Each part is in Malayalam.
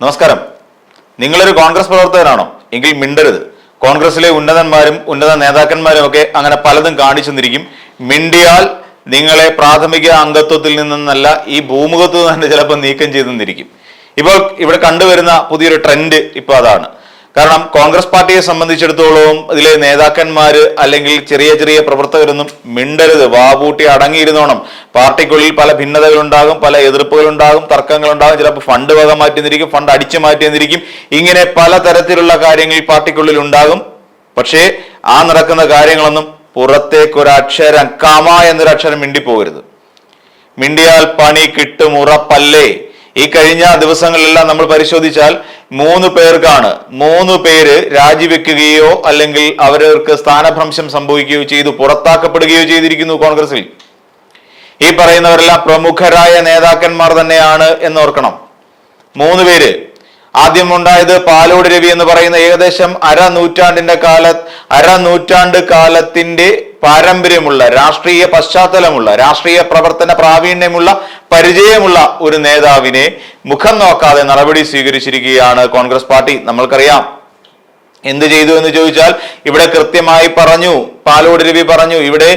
നമസ്കാരം. നിങ്ങളൊരു കോൺഗ്രസ് പ്രവർത്തകനാണോ? എങ്കിൽ മിണ്ടരുത്. കോൺഗ്രസിലെ ഉന്നതന്മാരും ഉന്നത നേതാക്കന്മാരും ഒക്കെ അങ്ങനെ പലതും കാണിച്ചു നിന്നിരിക്കും മിണ്ടിയാൽ നിങ്ങളെ പ്രാഥമിക അംഗത്വത്തിൽ നിന്നല്ല ഈ ഭൂമുഖത്ത് തന്നെ ചിലപ്പോൾ നീക്കം ചെയ്തു നിന്നിരിക്കും ഇപ്പോൾ ഇവിടെ കണ്ടുവരുന്ന പുതിയൊരു ട്രെൻഡ് ഇപ്പോൾ അതാണ്. കാരണം കോൺഗ്രസ് പാർട്ടിയെ സംബന്ധിച്ചിടത്തോളം ഇതിലെ നേതാക്കന്മാര് അല്ലെങ്കിൽ ചെറിയ ചെറിയ പ്രവർത്തകരൊന്നും മിണ്ടരുത്. വാപൂട്ടി അടങ്ങിയിരുന്നോണം. പാർട്ടിക്കുള്ളിൽ പല ഭിന്നതകളുണ്ടാകും പല എതിർപ്പുകളുണ്ടാകും തർക്കങ്ങളുണ്ടാകും. ചിലപ്പോൾ ഫണ്ട് വക മാറ്റിയെന്നിരിക്കും ഫണ്ട് അടിച്ചു മാറ്റിയെന്നിരിക്കും. ഇങ്ങനെ പല തരത്തിലുള്ള കാര്യങ്ങൾ പാർട്ടിക്കുള്ളിൽ ഉണ്ടാകും. പക്ഷേ ആ നടക്കുന്ന കാര്യങ്ങളൊന്നും പുറത്തേക്ക് ഒരു അക്ഷരം കമ എന്നൊരു അക്ഷരം മിണ്ടിപ്പോകരുത്. മിണ്ടിയാൽ പണി കിട്ടും ഉറപ്പല്ലേ? ഈ കഴിഞ്ഞ ദിവസങ്ങളിലെല്ലാം നമ്മൾ പരിശോധിച്ചാൽ മൂന്ന് പേർക്കാണ് മൂന്ന് പേര് രാജിവെക്കുകയോ അല്ലെങ്കിൽ അവർക്ക് സ്ഥാനഭ്രംശം സംഭവിക്കുകയോ ചെയ്തു പുറത്താക്കപ്പെടുകയോ ചെയ്തിരിക്കുന്നു കോൺഗ്രസിൽ. ഈ പറയുന്നവരെല്ലാം പ്രമുഖരായ നേതാക്കന്മാർ തന്നെയാണ് എന്ന് ഓർക്കണം മൂന്ന് പേര്. ആദ്യം ഉണ്ടായത് പാലോട് രവി എന്ന് പറയുന്ന ഏകദേശം അര നൂറ്റാണ്ടിന്റെ കാല അര നൂറ്റാണ്ട് കാലത്തിന്റെ പാരമ്പര്യമുള്ള രാഷ്ട്രീയ പശ്ചാത്തലമുള്ള രാഷ്ട്രീയ പ്രവർത്തന പ്രാവീണ്യമുള്ള പരിചയമുള്ള ഒരു നേതാവിനെ മുഖം നോക്കാതെ നടപടി സ്വീകരിച്ചിരിക്കുകയാണ് കോൺഗ്രസ് പാർട്ടി. നമ്മൾക്കറിയാം. എന്ത് ചെയ്തു എന്ന് ചോദിച്ചാൽ ഇവിടെ കൃത്യമായി പറഞ്ഞു പാലോട് രവി പറഞ്ഞു ഇവിടെ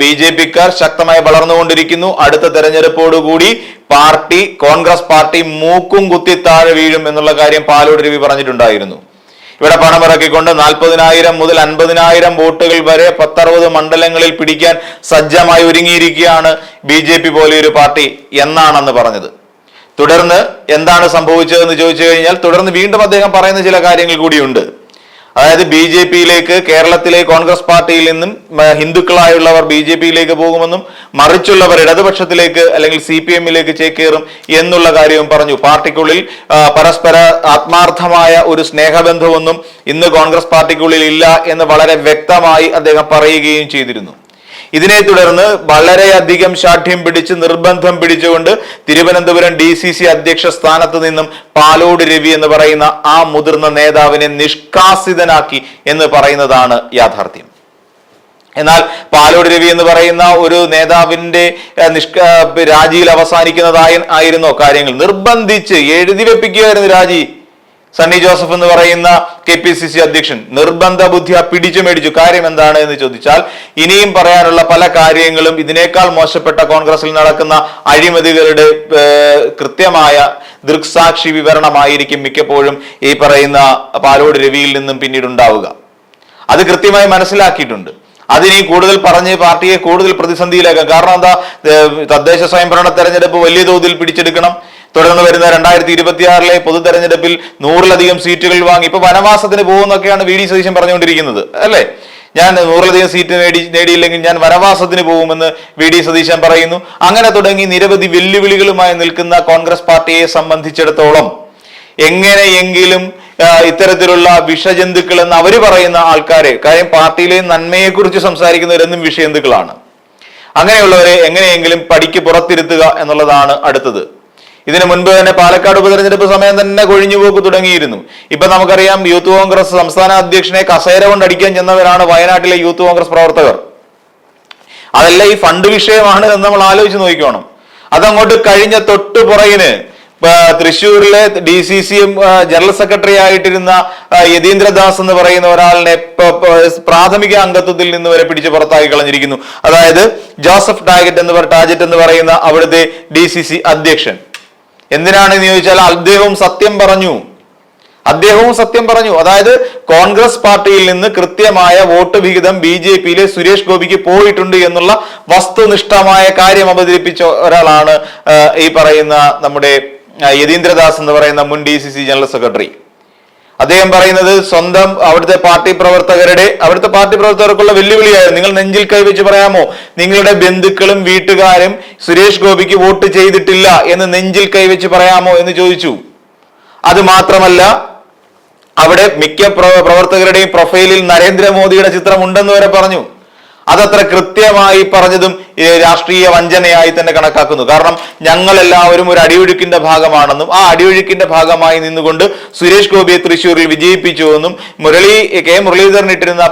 ബി ജെ പിക്കാർ ശക്തമായി വളർന്നുകൊണ്ടിരിക്കുന്നു. അടുത്ത തെരഞ്ഞെടുപ്പോടുകൂടി പാർട്ടി കോൺഗ്രസ് പാർട്ടി മൂക്കും കുത്തി താഴെ വീഴും എന്നുള്ള കാര്യം പാലോട് രവി പറഞ്ഞിട്ടുണ്ടായിരുന്നു. ഇവിടെ പണമിറക്കിക്കൊണ്ട് നാൽപ്പതിനായിരം മുതൽ അൻപതിനായിരം വോട്ടുകൾ വരെ പത്തറുപത് മണ്ഡലങ്ങളിൽ പിടിക്കാൻ സജ്ജമായി ഒരുങ്ങിയിരിക്കുകയാണ് ബി ജെ പി പോലെയൊരു പാർട്ടി എന്നാണെന്ന് പറഞ്ഞത്. തുടർന്ന് എന്താണ് സംഭവിച്ചതെന്ന് ചോദിച്ചു കഴിഞ്ഞാൽ തുടർന്ന് വീണ്ടും അദ്ദേഹം പറയുന്ന ചില കാര്യങ്ങൾ കൂടിയുണ്ട്. അതായത് ബി ജെ പിയിലേക്ക് കേരളത്തിലെ കോൺഗ്രസ് പാർട്ടിയിൽ നിന്നും ഹിന്ദുക്കളായുള്ളവർ ബി ജെ പിയിലേക്ക് പോകുമെന്നും മറിച്ചുള്ളവർ ഇടതുപക്ഷത്തിലേക്ക് അല്ലെങ്കിൽ സി പി എമ്മിലേക്ക് ചേക്കേറും എന്നുള്ള കാര്യവും പറഞ്ഞു. പാർട്ടിക്കുള്ളിൽ പരസ്പര ആത്മാർത്ഥമായ ഒരു സ്നേഹബന്ധമൊന്നും ഇന്ന് കോൺഗ്രസ് പാർട്ടിക്കുള്ളിൽ ഇല്ല എന്ന് വളരെ വ്യക്തമായി അദ്ദേഹം പറയുകയും ചെയ്തിരുന്നു. ഇതിനെ തുടർന്ന് വളരെയധികം ശാഠ്യം പിടിച്ച് നിർബന്ധം പിടിച്ചുകൊണ്ട് തിരുവനന്തപുരം ഡി സി സി അധ്യക്ഷ സ്ഥാനത്ത് നിന്നും പാലോട് രവി എന്ന് പറയുന്ന ആ മുതിർന്ന നേതാവിനെ നിഷ്കാസിതനാക്കി എന്ന് പറയുന്നതാണ് യാഥാർത്ഥ്യം. എന്നാൽ പാലോട് രവി എന്ന് പറയുന്ന ഒരു നേതാവിന്റെ നിഷ്ക രാജിയിൽ അവസാനിക്കുന്നതായി ആയിരുന്നോ കാര്യങ്ങൾ? നിർബന്ധിച്ച് എഴുതി വെപ്പിക്കുകയായിരുന്നു രാജി. സണ്ണി ജോസഫ് എന്ന് പറയുന്ന കെ പി സി സി അധ്യക്ഷൻ നിർബന്ധ ബുദ്ധിയ പിടിച്ചു മേടിച്ചു. കാര്യം എന്താണ് എന്ന് ചോദിച്ചാൽ ഇനിയും പറയാനുള്ള പല കാര്യങ്ങളും ഇതിനേക്കാൾ മോശപ്പെട്ട കോൺഗ്രസിൽ നടക്കുന്ന അഴിമതികളുടെ കൃത്യമായ ദൃക്സാക്ഷി വിവരണമായിരിക്കും മിക്കപ്പോഴും ഈ പറയുന്ന പാലോട് രവിയിൽ നിന്നും പിന്നീട് ഉണ്ടാവുക. അത് കൃത്യമായി മനസ്സിലാക്കിയിട്ടുണ്ട്. അതിനി കൂടുതൽ പറഞ്ഞ് പാർട്ടിയെ കൂടുതൽ പ്രതിസന്ധിയിലാക്കാം. കാരണം എന്താ തദ്ദേശ സ്വയംഭരണ തെരഞ്ഞെടുപ്പ് വലിയ തോതിൽ പിടിച്ചെടുക്കണം. തുടർന്ന് വരുന്ന രണ്ടായിരത്തി ഇരുപത്തിയാറിലെ പൊതു തെരഞ്ഞെടുപ്പിൽ നൂറിലധികം സീറ്റുകൾ വാങ്ങി. ഇപ്പൊ വനവാസത്തിന് പോകുന്നൊക്കെയാണ് വി ഡി സതീശൻ പറഞ്ഞുകൊണ്ടിരിക്കുന്നത് അല്ലേ? ഞാൻ നൂറിലധികം സീറ്റ് നേടി നേടിയില്ലെങ്കിൽ ഞാൻ വനവാസത്തിന് പോകുമെന്ന് വി ഡി സതീശൻ പറയുന്നു. അങ്ങനെ തുടങ്ങി നിരവധി വെല്ലുവിളികളുമായി നിൽക്കുന്ന കോൺഗ്രസ് പാർട്ടിയെ സംബന്ധിച്ചിടത്തോളം എങ്ങനെയെങ്കിലും ഇത്തരത്തിലുള്ള വിഷജന്തുക്കൾ എന്ന് അവർ പറയുന്ന ആൾക്കാരെ കാര്യം പാർട്ടിയിലെ നന്മയെക്കുറിച്ച് സംസാരിക്കുന്നവരെന്നും വിഷജന്തുക്കളാണ്. അങ്ങനെയുള്ളവരെ എങ്ങനെയെങ്കിലും പടിക്ക് പുറത്തിരുത്തുക എന്നുള്ളതാണ് അടുത്തത്. ഇതിനു മുൻപ് തന്നെ പാലക്കാട് ഉപതെരഞ്ഞെടുപ്പ് സമയം തന്നെ കൊഴിഞ്ഞുപോക്ക് തുടങ്ങിയിരുന്നു. ഇപ്പൊ നമുക്കറിയാം യൂത്ത് കോൺഗ്രസ് സംസ്ഥാന അധ്യക്ഷനെ കസേര കൊണ്ട് അടിക്കാൻ ചെന്നവരാണ് വയനാട്ടിലെ യൂത്ത് കോൺഗ്രസ് പ്രവർത്തകർ. അതല്ല ഈ ഫണ്ട് വിഷയമാണ് എന്ന് നമ്മൾ ആലോചിച്ച് നോക്കിക്കോണം. അതങ്ങോട്ട് കഴിഞ്ഞ തൊട്ടു പുറകിന് തൃശ്ശൂരിലെ D C C M general secretary ആയിട്ടിരുന്ന Yatheendradas എന്ന് പറയുന്ന ഒരാളിനെ പ്രാഥമിക അംഗത്വത്തിൽ നിന്ന് വരെ പിടിച്ച് പുറത്താക്കി കളഞ്ഞിരിക്കുന്നു. അതായത് ജോസഫ് ടാഗറ്റ് എന്ന് ടാജറ്റ് എന്ന് പറയുന്ന അവിടുത്തെ ഡി സി സി അധ്യക്ഷൻ. എന്തിനാണെന്ന് ചോദിച്ചാൽ അദ്ദേഹവും സത്യം പറഞ്ഞു. അദ്ദേഹവും സത്യം പറഞ്ഞു. അതായത് കോൺഗ്രസ് പാർട്ടിയിൽ നിന്ന് കൃത്യമായ വോട്ട് വിഹിതം ബി ജെ പിയിലെ സുരേഷ് ഗോപിക്ക് പോയിട്ടുണ്ട് എന്നുള്ള വസ്തുനിഷ്ഠമായ കാര്യം അവതരിപ്പിച്ച ഒരാളാണ് ഈ പറയുന്ന നമ്മുടെ യതീന്ദ്രദാസ് എന്ന് പറയുന്ന മുൻ D C C general secretary. അദ്ദേഹം പറയുന്നത് സ്വന്തം അവിടുത്തെ പാർട്ടി പ്രവർത്തകരുടെ അവിടുത്തെ പാർട്ടി പ്രവർത്തകർക്കുള്ള വെല്ലുവിളിയായിരുന്നു. നിങ്ങൾ നെഞ്ചിൽ കൈവച്ച് പറയാമോ? നിങ്ങളുടെ ബന്ധുക്കളും വീട്ടുകാരും സുരേഷ് ഗോപിക്ക് വോട്ട് ചെയ്തിട്ടില്ല എന്ന് നെഞ്ചിൽ കൈവച്ച് പറയാമോ എന്ന് ചോദിച്ചു. അത് മാത്രമല്ല അവിടെ മിക്ക പ്രവർത്തകരുടെയും പ്രൊഫൈലിൽ നരേന്ദ്രമോദിയുടെ ചിത്രം ഉണ്ടെന്ന് വരെ പറഞ്ഞു. അതത്ര കൃത്യമായി പറഞ്ഞതും രാഷ്ട്രീയ വഞ്ചനയായി തന്നെ കണക്കാക്കുന്നു. കാരണം ഞങ്ങൾ എല്ലാവരും ഒരു അടിയൊഴുക്കിന്റെ ഭാഗമാണെന്നും ആ അടിയൊഴുക്കിന്റെ ഭാഗമായി നിന്നുകൊണ്ട് സുരേഷ് ഗോപിയെ തൃശ്ശൂരിൽ വിജയിപ്പിച്ചുവെന്നും മുരളി കെ മുരളീധരൻ ഇട്ടിരുന്ന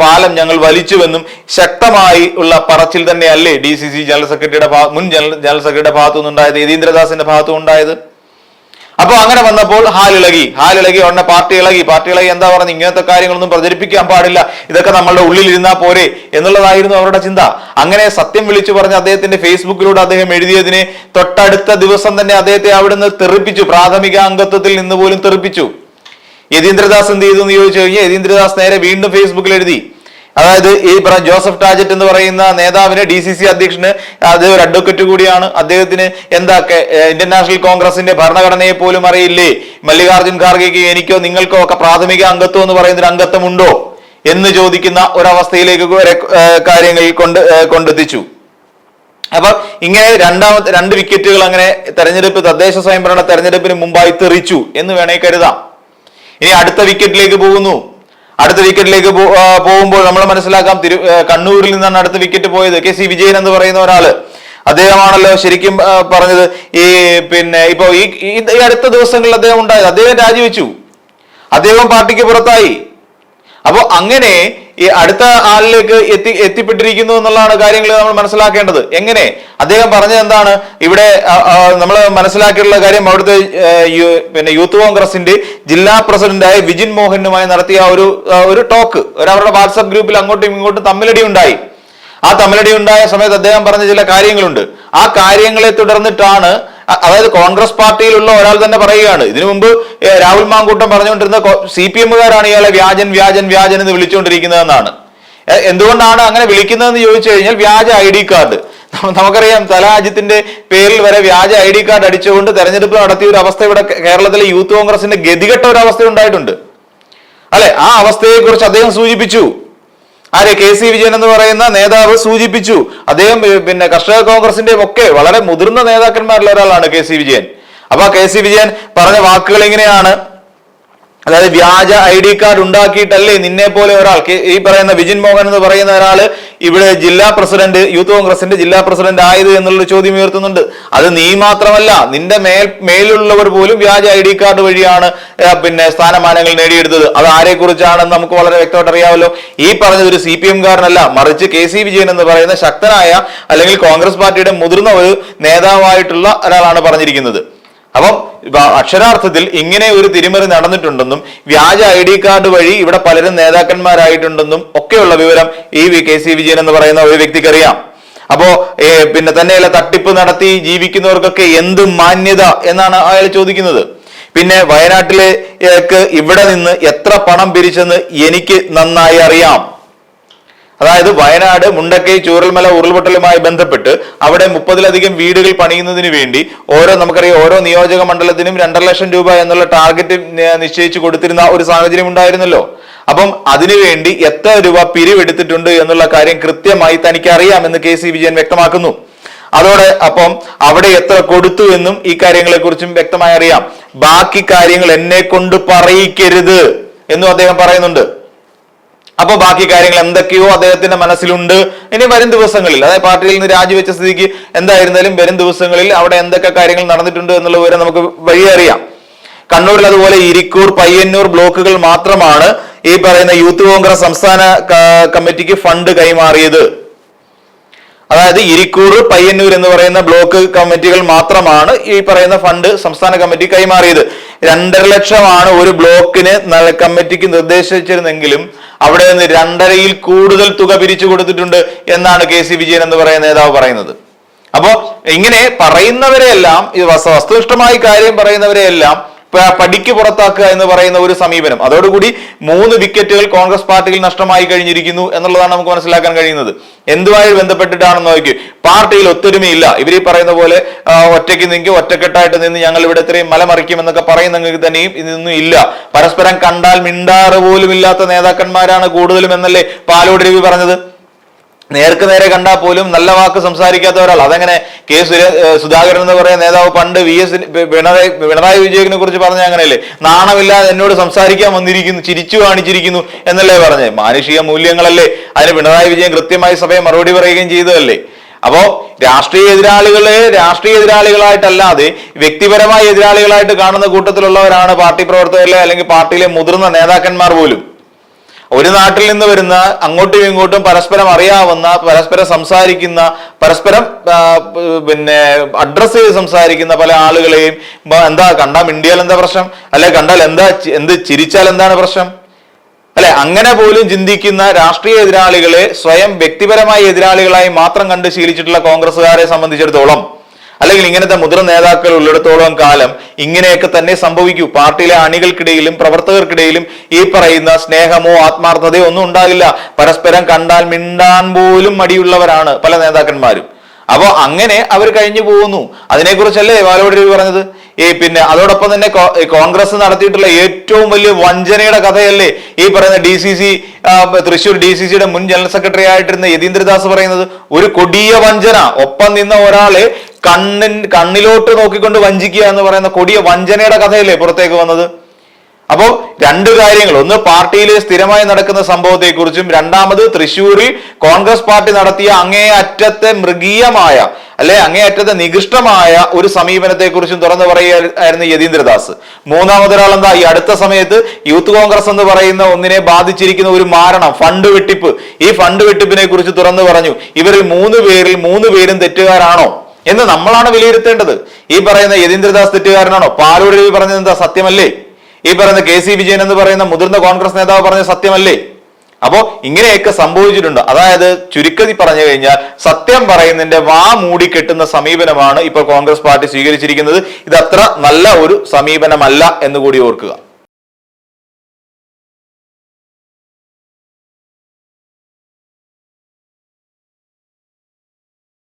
പാലം ഞങ്ങൾ വലിച്ചുവെന്നും ശക്തമായി ഉള്ള പറച്ചിൽ തന്നെയല്ലേ ഡി സി സി ജനറൽ സെക്രട്ടറിയുടെ മുൻ ജനറൽ സെക്രട്ടറിയുടെ ഭാഗത്തു നിന്നുണ്ടായത് യതീന്ദ്രദാസിന്റെ ഭാഗത്തുനിന്നുണ്ടായത് അപ്പൊ അങ്ങനെ വന്നപ്പോൾ ഹാലിളകി ഹാലിളകി ഉടനെ പാർട്ടി ഇളകി. പാർട്ടി ഇളകി എന്താ പറഞ്ഞു? ഇങ്ങനത്തെ കാര്യങ്ങളൊന്നും പ്രചരിപ്പിക്കാൻ പാടില്ല. ഇതൊക്കെ നമ്മളുടെ ഉള്ളിൽ ഇരുന്നാ പോരെ എന്നുള്ളതായിരുന്നു അവരുടെ ചിന്ത. അങ്ങനെ സത്യം വിളിച്ചു പറഞ്ഞ് അദ്ദേഹത്തിന്റെ ഫേസ്ബുക്കിലൂടെ അദ്ദേഹം എഴുതിയതിനെ തൊട്ടടുത്ത ദിവസം തന്നെ അദ്ദേഹത്തെ അവിടുന്ന് തെറിപ്പിച്ചു. പ്രാഥമിക അംഗത്വത്തിൽ നിന്ന് പോലും തെറിപ്പിച്ചു. യതീന്ദ്രദാസ് എന്ത് ചെയ്തു എന്ന് ചോദിച്ചു കഴിഞ്ഞാൽ യതീന്ദ്രദാസ് നേരെ വീണ്ടും ഫേസ്ബുക്കിൽ എഴുതി. അതായത് ഈ ജോസഫ് ടാജറ്റ് എന്ന് പറയുന്ന നേതാവിന് ഡി സി സി അധ്യക്ഷന് അദ്ദേഹം ഒരു അഡ്വക്കറ്റ് കൂടിയാണ്. അദ്ദേഹത്തിന് എന്താ കെ- ഏഹ് ഇന്ത്യൻ നാഷണൽ കോൺഗ്രസിന്റെ ഭരണഘടനയെ പോലും അറിയില്ലേ? മല്ലികാർജുൻ ഖാർഗെക്ക് എനിക്കോ നിങ്ങൾക്കോ ഒക്കെ പ്രാഥമിക അംഗത്വം എന്ന് പറയുന്ന ഒരു അംഗത്വമുണ്ടോ? എന്ന് ചോദിക്കുന്ന ഒരവസ്ഥയിലേക്ക് വരെ കാര്യങ്ങൾ കൊണ്ട് കൊണ്ടെത്തിച്ചു. അപ്പൊ ഇങ്ങനെ രണ്ടാമത്തെ രണ്ട് വിക്കറ്റുകൾ അങ്ങനെ തെരഞ്ഞെടുപ്പ് തദ്ദേശ സ്വയംഭരണ തെരഞ്ഞെടുപ്പിന് മുമ്പായി തെറിച്ചു എന്ന് വേണേ കരുതാം. ഇനി അടുത്ത വിക്കറ്റിലേക്ക് പോകുന്നു. അടുത്ത വിക്കറ്റിലേക്ക് പോകുമ്പോൾ നമ്മൾ മനസ്സിലാക്കാം. തിരു കണ്ണൂരിൽ നിന്നാണ് അടുത്ത വിക്കറ്റ് പോയത്. കെ സി വിജയൻ എന്ന് പറയുന്ന ഒരാൾ. അദ്ദേഹമാണല്ലോ ശരിക്കും പറഞ്ഞത്. ഈ പിന്നെ ഇപ്പൊ ഈ അടുത്ത ദിവസങ്ങളിൽ അദ്ദേഹം ഉണ്ടായത്. അദ്ദേഹം രാജിവെച്ചു. അദ്ദേഹം പാർട്ടിക്ക് പുറത്തായി. അപ്പോ അങ്ങനെ ഈ അടുത്ത ആളിലേക്ക് എത്തി എത്തിപ്പെട്ടിരിക്കുന്നു എന്നുള്ളതാണ് കാര്യങ്ങൾ നമ്മൾ മനസ്സിലാക്കേണ്ടത്. എങ്ങനെ? അദ്ദേഹം പറഞ്ഞത് എന്താണ്? ഇവിടെ നമ്മൾ മനസ്സിലാക്കിയിട്ടുള്ള കാര്യം അവിടുത്തെ പിന്നെ യൂത്ത് കോൺഗ്രസിന്റെ ജില്ലാ പ്രസിഡന്റായ വിജിൻ മോഹനുമായി നടത്തിയ ഒരു ഒരു ടോക്ക് ഒരു അവരുടെ വാട്സപ്പ് ഗ്രൂപ്പിൽ അങ്ങോട്ടും ഇങ്ങോട്ടും തമ്മിലടി ഉണ്ടായി. ആ തമ്മിലടി ഉണ്ടായ സമയത്ത് അദ്ദേഹം പറഞ്ഞ ചില കാര്യങ്ങളുണ്ട്. ആ കാര്യങ്ങളെ തുടർന്നിട്ടാണ് അതായത് കോൺഗ്രസ് പാർട്ടിയിലുള്ള ഒരാൾ തന്നെ പറയുകയാണ്. ഇതിനു മുമ്പ് രാഹുൽ മാങ്കൂട്ടം പറഞ്ഞുകൊണ്ടിരുന്ന സി പി എമ്മുകാരാണ് ഇയാളെ വ്യാജൻ വ്യാജൻ വ്യാജൻ എന്ന് വിളിച്ചുകൊണ്ടിരിക്കുന്നതെന്നാണ്. എന്തുകൊണ്ടാണ് അങ്ങനെ വിളിക്കുന്നതെന്ന് ചോദിച്ചു കഴിഞ്ഞാൽ വ്യാജ ഐ ഡി കാർഡ്. നമുക്കറിയാം തലാജിത്തിന്റെ പേരിൽ വരെ വ്യാജ ഐ ഡി കാർഡ് അടിച്ചുകൊണ്ട് തെരഞ്ഞെടുപ്പ് നടത്തിയ ഒരു അവസ്ഥ ഇവിടെ കേരളത്തിലെ യൂത്ത് കോൺഗ്രസിന്റെ ഗതികെട്ട ഒരു അവസ്ഥ ഉണ്ടായിട്ടുണ്ട്. അല്ലെ? ആ അവസ്ഥയെ കുറിച്ച് അദ്ദേഹം സൂചിപ്പിച്ചു. ആരെ? കെ സി വിജയൻ എന്ന് പറയുന്ന നേതാവ് സൂചിപ്പിച്ചു. അദ്ദേഹം പിന്നെ കർഷക കോൺഗ്രസിന്റെ ഒക്കെ വളരെ മുതിർന്ന നേതാക്കന്മാരിൽ ഒരാളാണ് കെ സി വിജയൻ. അപ്പൊ കെ സി വിജയൻ പറഞ്ഞ വാക്കുകൾ എങ്ങനെയാണ് അതായത് വ്യാജ ഐ ഡി കാർഡ് ഉണ്ടാക്കിയിട്ടല്ലേ നിന്നെ പോലെ ഒരാൾ ഈ പറയുന്ന വിജിൻ മോഹൻ എന്ന് പറയുന്ന ഒരാൾ ഇവിടെ ജില്ലാ പ്രസിഡന്റ് യൂത്ത് കോൺഗ്രസിന്റെ ജില്ലാ പ്രസിഡന്റ് ആയത് എന്നുള്ള ചോദ്യം ഉയർത്തുന്നുണ്ട്. അത് നീ മാത്രമല്ല നിന്റെ മേൽ മേലുള്ളവർ പോലും വ്യാജ ഐ ഡി കാർഡ് വഴിയാണ് പിന്നെ സ്ഥാനമാനങ്ങൾ നേടിയെടുത്തത്. അത് ആരെ കുറിച്ചാണെന്ന് നമുക്ക് വളരെ വ്യക്തമായിട്ട് അറിയാമല്ലോ. ഈ പറഞ്ഞത് ഒരു സി പി എംകാരനല്ല മറിച്ച് കെ സി വിജയൻ എന്ന് പറയുന്ന ശക്തനായ അല്ലെങ്കിൽ കോൺഗ്രസ് പാർട്ടിയുടെ മുതിർന്ന ഒരു നേതാവായിട്ടുള്ള ഒരാളാണ് പറഞ്ഞിരിക്കുന്നത്. അപ്പം അക്ഷരാർത്ഥത്തിൽ ഇങ്ങനെ ഒരു തിരിമറി നടന്നിട്ടുണ്ടെന്നും വ്യാജ ഐ ഡി കാർഡ് വഴി ഇവിടെ പലരും നേതാക്കന്മാരായിട്ടുണ്ടെന്നും ഒക്കെയുള്ള വിവരം ഈ വി കെ സി വിജയൻ എന്ന് പറയുന്ന ഒരു വ്യക്തിക്ക് അറിയാം അപ്പോ പിന്നെ തന്നെയല്ല തട്ടിപ്പ് നടത്തി ജീവിക്കുന്നവർക്കൊക്കെ എന്ത് മാന്യത എന്നാണ് അയാൾ ചോദിക്കുന്നത്. പിന്നെ വയനാട്ടിലേക്ക് ഇവിടെ നിന്ന് എത്ര പണം പിരിച്ചെന്ന് എനിക്ക് നന്നായി അറിയാം. അതായത് വയനാട് മുണ്ടക്കൈ ചൂരൽമല ഉരുൾപൊട്ടലുമായി ബന്ധപ്പെട്ട് അവിടെ മുപ്പതിലധികം വീടുകൾ പണിയുന്നതിന് വേണ്ടി ഓരോ നമുക്കറിയാം ഓരോ നിയോജക മണ്ഡലത്തിനും രണ്ടര ലക്ഷം രൂപ എന്നുള്ള ടാർഗറ്റ് നിശ്ചയിച്ചു കൊടുത്തിരുന്ന ഒരു സാഹചര്യം ഉണ്ടായിരുന്നല്ലോ. അപ്പം അതിനുവേണ്ടി എത്ര രൂപ പിരിവെടുത്തിട്ടുണ്ട് എന്നുള്ള കാര്യം കൃത്യമായി തനിക്ക് അറിയാമെന്ന് കെ സി വിജയൻ വ്യക്തമാക്കുന്നു. അതോടെ അപ്പം അവിടെ എത്ര കൊടുത്തു എന്നും ഈ കാര്യങ്ങളെ കുറിച്ചും വ്യക്തമായി അറിയാം. ബാക്കി കാര്യങ്ങൾ എന്നെ കൊണ്ട് പറയിക്കരുത് എന്നും അദ്ദേഹം പറയുന്നുണ്ട്. അപ്പൊ ബാക്കി കാര്യങ്ങൾ എന്തൊക്കെയോ അദ്ദേഹത്തിന്റെ മനസ്സിലുണ്ട്. ഇനി വരും ദിവസങ്ങളിൽ അതായത് പാർട്ടിയിൽ നിന്ന് രാജിവെച്ച സ്ഥിതിക്ക് എന്തായിരുന്നാലും വരും ദിവസങ്ങളിൽ അവിടെ എന്തൊക്കെ കാര്യങ്ങൾ നടന്നിട്ടുണ്ട് എന്നുള്ള വിവരം നമുക്ക് വഴി അറിയാം. കണ്ണൂരിൽ അതുപോലെ ഇരിക്കൂർ പയ്യന്നൂർ ബ്ലോക്കുകൾ മാത്രമാണ് ഈ പറയുന്ന യൂത്ത് കോൺഗ്രസ് സംസ്ഥാന കമ്മിറ്റിക്ക് ഫണ്ട് കൈമാറിയത്. അതായത് ഇരിക്കൂർ പയ്യന്നൂർ എന്ന് പറയുന്ന ബ്ലോക്ക് കമ്മിറ്റികൾ മാത്രമാണ് ഈ പറയുന്ന ഫണ്ട് സംസ്ഥാന കമ്മിറ്റി കൈമാറിയത്. രണ്ടര ലക്ഷമാണ് ഒരു ബ്ലോക്കിന് കമ്മിറ്റിക്ക് നിർദ്ദേശിച്ചിരുന്നെങ്കിലും അവിടെ നിന്ന് രണ്ടരയിൽ കൂടുതൽ തുക പിരിച്ചു കൊടുത്തിട്ടുണ്ട് എന്നാണ് കെ സി വിജയൻ എന്ന് പറയുന്ന നേതാവ് പറയുന്നത്. അപ്പോ ഇങ്ങനെ പറയുന്നവരെയെല്ലാം ഈ വസ്തു- വസ്തുനിഷ്ഠമായി കാര്യം പറയുന്നവരെയെല്ലാം പടിക്ക് പുറത്താക്കുക എന്ന് പറയുന്ന ഒരു സമീപനം. അതോടുകൂടി മൂന്ന് വിക്കറ്റുകൾ കോൺഗ്രസ് പാർട്ടിയിൽ നഷ്ടമായി കഴിഞ്ഞിരിക്കുന്നു എന്നുള്ളതാണ് നമുക്ക് മനസ്സിലാക്കാൻ കഴിയുന്നത്. എന്തുമായി ബന്ധപ്പെട്ടിട്ടാണെന്ന് നോക്കി. പാർട്ടിയിൽ ഒത്തൊരുമയില്ല. ഇവർ ഈ പറയുന്ന പോലെ ഒറ്റയ്ക്ക് നിൽക്കും ഒറ്റക്കെട്ടായിട്ട് നിന്ന് ഞങ്ങൾ ഇവിടെ ഇത്രയും മലമറിക്കും എന്നൊക്കെ പറയുന്നെങ്കിൽ തന്നെയും ഇതൊന്നും ഇല്ല. പരസ്പരം കണ്ടാൽ മിണ്ടാറ് പോലും ഇല്ലാത്ത നേതാക്കന്മാരാണ് കൂടുതലും എന്നല്ലേ പാലോട് രവി പറഞ്ഞത്? നേർക്ക് നേരെ കണ്ടാൽ പോലും നല്ല വാക്ക് സംസാരിക്കാത്ത ഒരാൾ. അതങ്ങനെ കെ സുധാകരൻ എന്ന് പറയുന്ന നേതാവ് പണ്ട് വി എസ് പിണറായി പിണറായി വിജയനെ കുറിച്ച് പറഞ്ഞ അങ്ങനെയല്ലേ? നാണമില്ലാതെ എന്നോട് സംസാരിക്കാൻ വന്നിരിക്കുന്നു ചിരിച്ചു കാണിച്ചിരിക്കുന്നു എന്നല്ലേ പറഞ്ഞേ? മാനുഷിക മൂല്യങ്ങളല്ലേ. അതിന് പിണറായി വിജയൻ കൃത്യമായി സഭയെ മറുപടി പറയുകയും ചെയ്തതല്ലേ? അപ്പോ രാഷ്ട്രീയ എതിരാളികളെ രാഷ്ട്രീയ എതിരാളികളായിട്ടല്ലാതെ വ്യക്തിപരമായ എതിരാളികളായിട്ട് കാണുന്ന കൂട്ടത്തിലുള്ളവരാണ് പാർട്ടി പ്രവർത്തകരിലെ അല്ലെങ്കിൽ പാർട്ടിയിലെ മുതിർന്ന നേതാക്കന്മാർ പോലും. ഒരു നാട്ടിൽ നിന്ന് വരുന്ന അങ്ങോട്ടും ഇങ്ങോട്ടും പരസ്പരം അറിയാവുന്ന പരസ്പരം സംസാരിക്കുന്ന പരസ്പരം പിന്നെ അഡ്രസ് ചെയ്ത് സംസാരിക്കുന്ന പല ആളുകളെയും എന്താ കണ്ടാൽ മിണ്ടിയാൽ എന്താ പ്രശ്നം? അല്ലെ കണ്ടാൽ എന്താ എന്ത് ചിരിച്ചാൽ എന്താണ് പ്രശ്നം? അല്ലെ അങ്ങനെ പോലും ചിന്തിക്കുന്ന രാഷ്ട്രീയ എതിരാളികളെ സ്വയം വ്യക്തിപരമായ എതിരാളികളായി മാത്രം കണ്ട് ശീലിച്ചിട്ടുള്ള കോൺഗ്രസ്സുകാരെ സംബന്ധിച്ചിടത്തോളം അല്ലെങ്കിൽ ഇങ്ങനത്തെ മുതിർന്ന നേതാക്കൾ ഉള്ളിടത്തോളം കാലം ഇങ്ങനെയൊക്കെ തന്നെ സംഭവിക്കൂ. പാർട്ടിയിലെ അണികൾക്കിടയിലും പ്രവർത്തകർക്കിടയിലും ഈ പറയുന്ന സ്നേഹമോ ആത്മാർത്ഥതയോ ഒന്നും ഉണ്ടാകില്ല. പരസ്പരം കണ്ടാൽ മിണ്ടാൻ പോലും മടിയുള്ളവരാണ് പല നേതാക്കന്മാരും. അപ്പോ അങ്ങനെ അവർ കഴിഞ്ഞു പോകുന്നു. അതിനെക്കുറിച്ചല്ലേ ബാലോട് രവി പറഞ്ഞത്? ഈ പിന്നെ അതോടൊപ്പം തന്നെ കോൺഗ്രസ് നടത്തിയിട്ടുള്ള ഏറ്റവും വലിയ വഞ്ചനയുടെ കഥയല്ലേ ഈ പറയുന്ന D C C Thrissur D C സിയുടെ മുൻ ജനറൽ സെക്രട്ടറി ആയിട്ടിരുന്ന യതീന്ദ്രദാസ് പറയുന്നത്? ഒരു കൊടിയ വഞ്ചന. ഒപ്പം നിന്ന ഒരാളെ കണ്ണിൻ കണ്ണിലോട്ട് നോക്കിക്കൊണ്ട് വഞ്ചിക്കുക എന്ന് പറയുന്ന കൊടിയ വഞ്ചനയുടെ കഥയല്ലേ പുറത്തേക്ക് വന്നത്? അപ്പോ രണ്ട് കാര്യങ്ങൾ. ഒന്ന് പാർട്ടിയിൽ സ്ഥിരമായി നടക്കുന്ന സംഭവത്തെക്കുറിച്ചും രണ്ടാമത് തൃശൂരിൽ കോൺഗ്രസ് പാർട്ടി നടത്തിയ അങ്ങേ അറ്റത്തെ മൃഗീയമായ അല്ലെ അങ്ങേ അറ്റത്തെ നികൃഷ്ടമായ ഒരു സമീപനത്തെക്കുറിച്ചും തുറന്നു പറയുകയായിരുന്നു യതീന്ദ്രദാസ്. മൂന്നാമതൊരാൾ എന്താ ഈ അടുത്ത സമയത്ത് യൂത്ത് കോൺഗ്രസ് എന്ന് പറയുന്ന ഒന്നിനെ ബാധിച്ചിരിക്കുന്ന ഒരു മാരണം ഫണ്ട് വെട്ടിപ്പ്. ഈ ഫണ്ട് വെട്ടിപ്പിനെ കുറിച്ച് തുറന്നു പറഞ്ഞു ഇവരിൽ മൂന്ന് പേരിൽ മൂന്ന് പേരും തെറ്റുകാരാണോ എന്ന് നമ്മളാണ് വിലയിരുത്തേണ്ടത്. ഈ പറയുന്ന യതീന്ദ്രദാസ് തെറ്റുകാരനാണോ? പാലൂർ രവി പറഞ്ഞത് എന്താ സത്യമല്ലേ? ഈ പറയുന്ന കെ സി വിജയൻ എന്ന് പറയുന്ന മുതിർന്ന കോൺഗ്രസ് നേതാവ് പറഞ്ഞ സത്യമല്ലേ? അപ്പോ ഇങ്ങനെയൊക്കെ സംഭവിച്ചിട്ടുണ്ട്. അതായത് ചുരുക്കതി പറഞ്ഞു കഴിഞ്ഞാൽ സത്യം പറയുന്നതിന്റെ വാ മൂടി കെട്ടുന്ന സമീപനമാണ് ഇപ്പോൾ കോൺഗ്രസ് പാർട്ടി സ്വീകരിച്ചിരിക്കുന്നത്. ഇത് അത്ര നല്ല ഒരു സമീപനമല്ല എന്ന് കൂടി ഓർക്കുക.